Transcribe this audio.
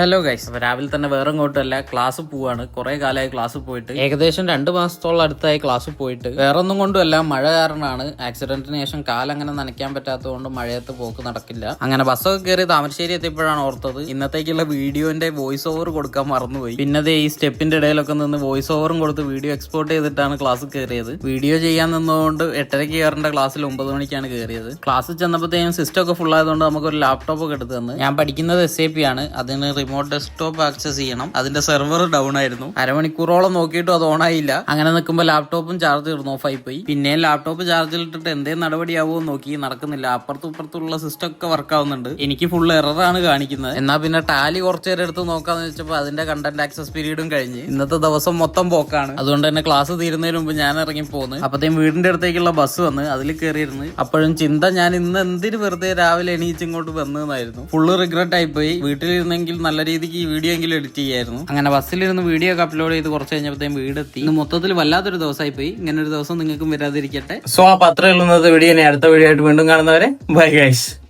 Hello guys അപ്പൊ രാവിലെ തന്നെ വേറെ ഇങ്ങോട്ടല്ല ക്ലാസ് പോവാണ്. കുറെ കാലമായി ക്ലാസ് പോയിട്ട്. ഏകദേശം രണ്ട് മാസത്തോളം അടുത്തായി ക്ലാസ് പോയിട്ട്. വേറെ ഒന്നും കൊണ്ടുമല്ല മഴ കാരണമാണ്. ആക്സിഡന്റിന് ശേഷം കാലങ്ങനെ നനയ്ക്കാൻ പറ്റാത്തതുകൊണ്ട് മഴയത്ത് പോക്ക് നടക്കില്ല. അങ്ങനെ ബസ്സൊക്കെ കയറി താമരശ്ശേരി എത്തിയപ്പോഴാണ് ഓർത്തത്. ഇന്നത്തേക്കുള്ള വീഡിയോന്റെ വോയിസ് ഓവർ കൊടുക്കാൻ മറന്നുപോയി. പിന്നെ ഈ സ്റ്റെപ്പിന്റെ ഇടയിലൊക്കെ നിന്ന് വോയിസ് ഓവറും കൊടുത്ത് വീഡിയോ എക്സ്പോർട്ട് ചെയ്തിട്ടാണ് ക്ലാസ് കയറിയത്. വീഡിയോ ചെയ്യാൻ നിന്നുകൊണ്ട് എട്ടരയ്ക്ക് കയറേണ്ട ക്ലാസ്സിൽ ഒമ്പത് മണിക്കാണ് കയറിയത്. ക്ലാസ്സിൽ ചെന്നപ്പോഴത്തേക്കും സിസ്റ്റം ഒക്കെ ഫുൾ ആയതുകൊണ്ട് നമുക്ക് ഒരു ലാപ്ടോപ്പ് ഒക്കെ എടുത്ത് തന്നു. ഞാൻ പഠിക്കുന്നത് എസ് എ പി ആണ്. അതിന് റിമോട്ട് ഡെസ്ക്ടോപ്പ് ആക്സസ് ചെയ്യണം. അതിന്റെ സെർവർ ഡൗൺ ആയിരുന്നു. അരമണിക്കൂറോളം നോക്കിയിട്ടും അത് ഓൺ ആയില്ല. അങ്ങനെ നിൽക്കുമ്പോൾ ലാപ്ടോപ്പും ചാർജ് തീർന്നു ആയി പോയി. പിന്നെ ലാപ്ടോപ്പ് ചാർജിൽ ഇട്ടിട്ട് എന്തേ നടപടിയാവോ നോക്കി നടക്കുന്നില്ല. അപ്പുറത്തും ഇപ്പുറത്തുള്ള സിസ്റ്റം ഒക്കെ വർക്ക് ആവുന്നുണ്ട്. എനിക്ക് ഫുൾ എററാണ് കാണിക്കുന്നത്. എന്നാ പിന്നെ ടാലി കുറച്ചു നേരം എടുത്ത് നോക്കാന്ന് വെച്ചപ്പോൾ അതിന്റെ കണ്ടന്റ് ആക്സസ് പീരീഡും കഴിഞ്ഞ്. ഇന്നത്തെ ദിവസം മൊത്തം പോക്കാണ്. അതുകൊണ്ട് തന്നെ ക്ലാസ് തീരുന്നതിന് മുമ്പ് ഞാൻ ഇറങ്ങി പോന്ന്. അപ്പത്തേയും വീടിന്റെ അടുത്തേക്കുള്ള ബസ് വന്ന് അതിൽ കയറിയിരുന്നു അപ്പോഴും ചിന്ത ഞാൻ ഇന്ന് എന്തിന് വെറുതെ രാവിലെ എണീച്ച് ഇങ്ങോട്ട് വന്നതെന്നായിരുന്നു ഫുള്ള് റിഗ്രറ്റ് ആയി പോയി. വീട്ടിലിരുന്നെങ്കിൽ നല്ല രീതിക്ക് ഈ വീഡിയോ എങ്കിലും എഡിറ്റ് ചെയ്യായിരുന്നു. അങ്ങനെ ബസ്സിലിരുന്ന് വീഡിയോ ഒക്കെ അപ്ലോഡ് ചെയ്ത് കുറച്ച് കഴിഞ്ഞപ്പോഴത്തേയും വീടെത്തി. ഇന്ന് മൊത്തത്തിൽ വല്ലാത്തൊരു ദിവസമായി പോയി ഇങ്ങനൊരു ഒരു ദിവസം നിങ്ങൾക്കും വരാതിരിക്കട്ടെ. സോ അപ്പൊ അത്രയുള്ളത് വീഡിയോ അടുത്ത വീഡിയോ ആയിട്ട് വീണ്ടും കാണുന്നവരെ ബൈ ഗൈസ്